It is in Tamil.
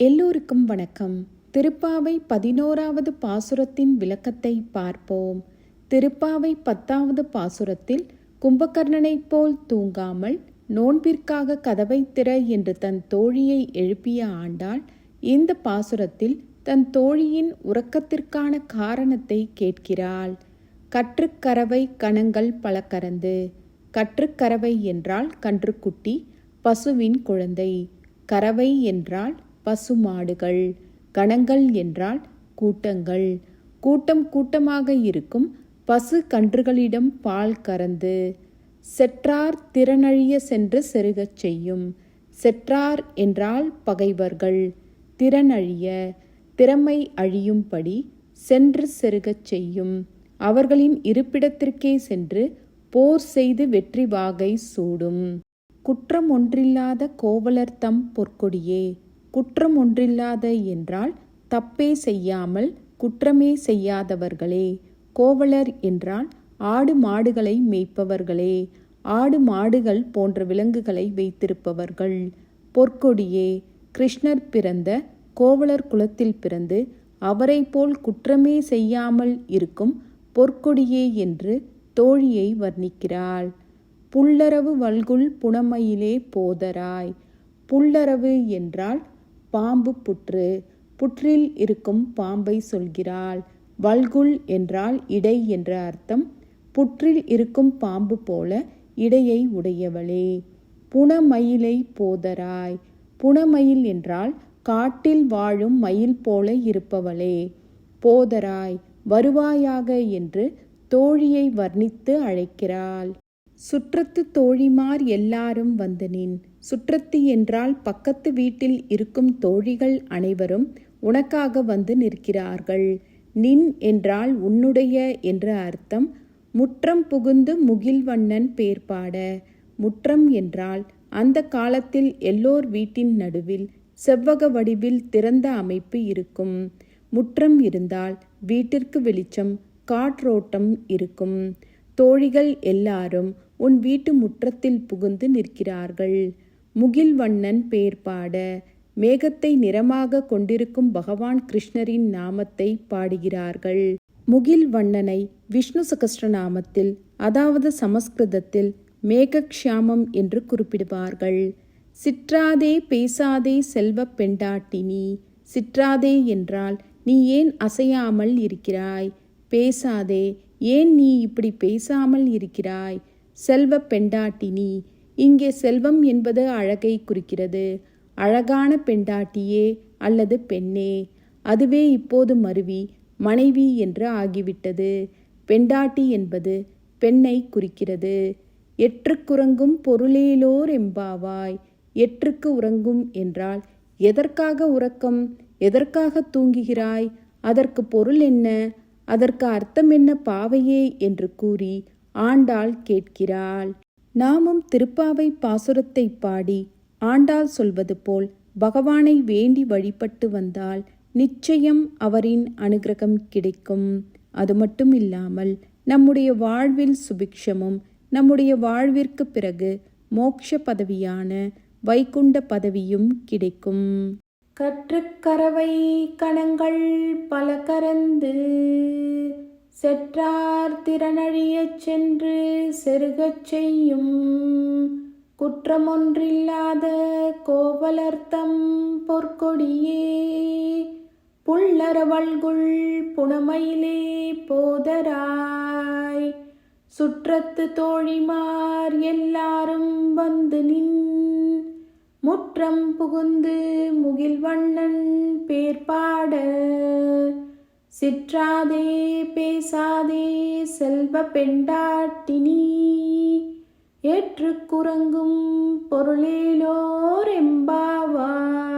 எல்லோருக்கும் வணக்கம். திருப்பாவை பதினோராவது பாசுரத்தின் விளக்கத்தை பார்ப்போம். திருப்பாவை பத்தாவது பாசுரத்தில் கும்பகர்ணனைப் போல் தூங்காமல் நோன்பிற்காக கதவை திற என்று தன் தோழியை எழுப்பிய ஆண்டாள் இந்த பாசுரத்தில் தன் தோழியின் உறக்கத்திற்கான காரணத்தை கேட்கிறாள். கற்றுக்கறவை கணங்கள் பல கறந்து கற்றுக்கறவை என்றால் கன்றுக்குட்டி பசுவின் குழந்தை. கறவை என்றால் பசுமாடுகள் கணங்கள் என்றால் கூட்டங்கள். கூட்டம் கூட்டமாக இருக்கும் பசு கன்றுகளிடம் பால் கறந்து செற்றார் திறனழிய சென்று செருகச் செய்யும். செற்றார் என்றால் பகைவர்கள். திறனழிய திறமை அழியும்படி சென்று செருகச் செய்யும். அவர்களின் இருப்பிடத்திற்கே சென்று போர் செய்து வெற்றி வாகை சூடும். குற்றம் ஒன்றில்லாத கோவலர் தம் பொற்கொடியே. குற்றம் ஒன்றில்லாத என்றால் தப்பே செய்யாமல் குற்றமே செய்யாதவர்களே. கோவலர் என்றால் ஆடு மாடுகளை மேய்ப்பவர்களே. ஆடு மாடுகள் போன்ற விலங்குகளை வைத்திருப்பவர்கள். பொற்கொடியே கிருஷ்ணர் பிறந்த கோவலர் குலத்தில் பிறந்து அவரை போல் குற்றமே செய்யாமல் இருக்கும் பொற்கொடியே என்று தோழியை வர்ணிக்கிறாள். புல்லரவு வல்குல் புனமையிலே போதராய். புல்லரவு என்றால் பாம்பு புற்று புற்றில் இருக்கும் பாம்பை சொல்கிறாள். வல்குல் என்றால் இடை என்ற அர்த்தம். புற்றில் இருக்கும் பாம்பு போல இடையை உடையவளே. புனமயிலை போதராய். புனமயில் என்றால் காட்டில் வாழும் மயில் போல இருப்பவளே. போதராய் வருவாயாக என்று தோழியை வர்ணித்து அழைக்கிறாள். சுற்றத்து தோழிமார் எல்லாரும் வந்து நின் சுற்றத்து என்றால் பக்கத்து வீட்டில் இருக்கும் தோழிகள் அனைவரும் உனக்காக வந்து நிற்கிறார்கள். நின் என்றால் உன்னுடைய என்ற அர்த்தம். முற்றம் புகுந்து முகில்வண்ணன் பேர்பாட முற்றம் என்றால் அந்த காலத்தில் எல்லோர் வீட்டின் நடுவில் செவ்வக வடிவில் திறந்த அமைப்பு இருக்கும். முற்றம் இருந்தால் வீட்டிற்கு வெளிச்சம் காற்றோட்டம் இருக்கும். தோழிகள் எல்லாரும் உன் வீட்டு முற்றத்தில் புகுந்து நிற்கிறார்கள். முகில்வண்ணன் பேர்பாட மேகத்தை நிறமாக கொண்டிருக்கும் பகவான் கிருஷ்ணரின் நாமத்தை பாடுகிறார்கள். முகில் வண்ணனை விஷ்ணு சகஸ்ரநாமத்தில் அதாவது சமஸ்கிருதத்தில் மேகக்ஷாமம் என்று குறிப்பிடுவார்கள். சிற்றாதே பேசாதே செல்வ பெண்டாட்டினி சிற்றாதே என்றால் நீ ஏன் அசையாமல் இருக்கிறாய்? பேசாதே ஏன் நீ இப்படி பேசாமல் இருக்கிறாய்? செல்வ பெண்டாட்டினி இங்கே செல்வம் என்பது அழகை குறிக்கிறது. அழகான பெண்டாட்டியே அல்லது பெண்ணே அதுவே இப்போது மருவி மனைவி என்று ஆகிவிட்டது. பெண்டாட்டி என்பது பெண்ணை குறிக்கிறது. எற்றுக்குறங்கும் பொருளேலோர் எம்பாவாய் எற்றுக்கு உறங்கும் என்றால் எதற்காக உறக்கம் எதற்காக தூங்குகிறாய் அதற்கு பொருள் என்ன அதற்கு அர்த்தம் என்ன பாவையே என்று கூறி ஆண்டாள் கேட்கிறாள். நாமும் திருப்பாவை பாசுரத்தை பாடி ஆண்டாள் சொல்வது போல் பகவானை வேண்டி வழிபட்டு வந்தால் நிச்சயம் அவரின் அனுகிரகம் கிடைக்கும். அது மட்டும் இல்லாமல் நம்முடைய வாழ்வில் சுபிக்ஷமும் நம்முடைய வாழ்விற்கு பிறகு மோக்ஷ பதவியான வைகுண்ட பதவியும் கிடைக்கும். கற்றுக்கறவை கணங்கள் பல கரந்து செற்றார் திறனழியச் சென்று செருகச் செய்யும் குற்றமொன்றில்லாத கோவலர்த்தம் பொற்கொடியே. புள்ளரவள்குள் புனமையிலே போதராய். சுற்றத்து தோழிமார் எல்லாரும் வந்து நின். முற்றம் புகுந்து முகில்வண்ணன் பேர்பாட சிற்றாதே பேசாதே செல்வ பெண்டாட்டினி. ஏற்று குரங்கும் பொருளேலோர் எம்பாவாய்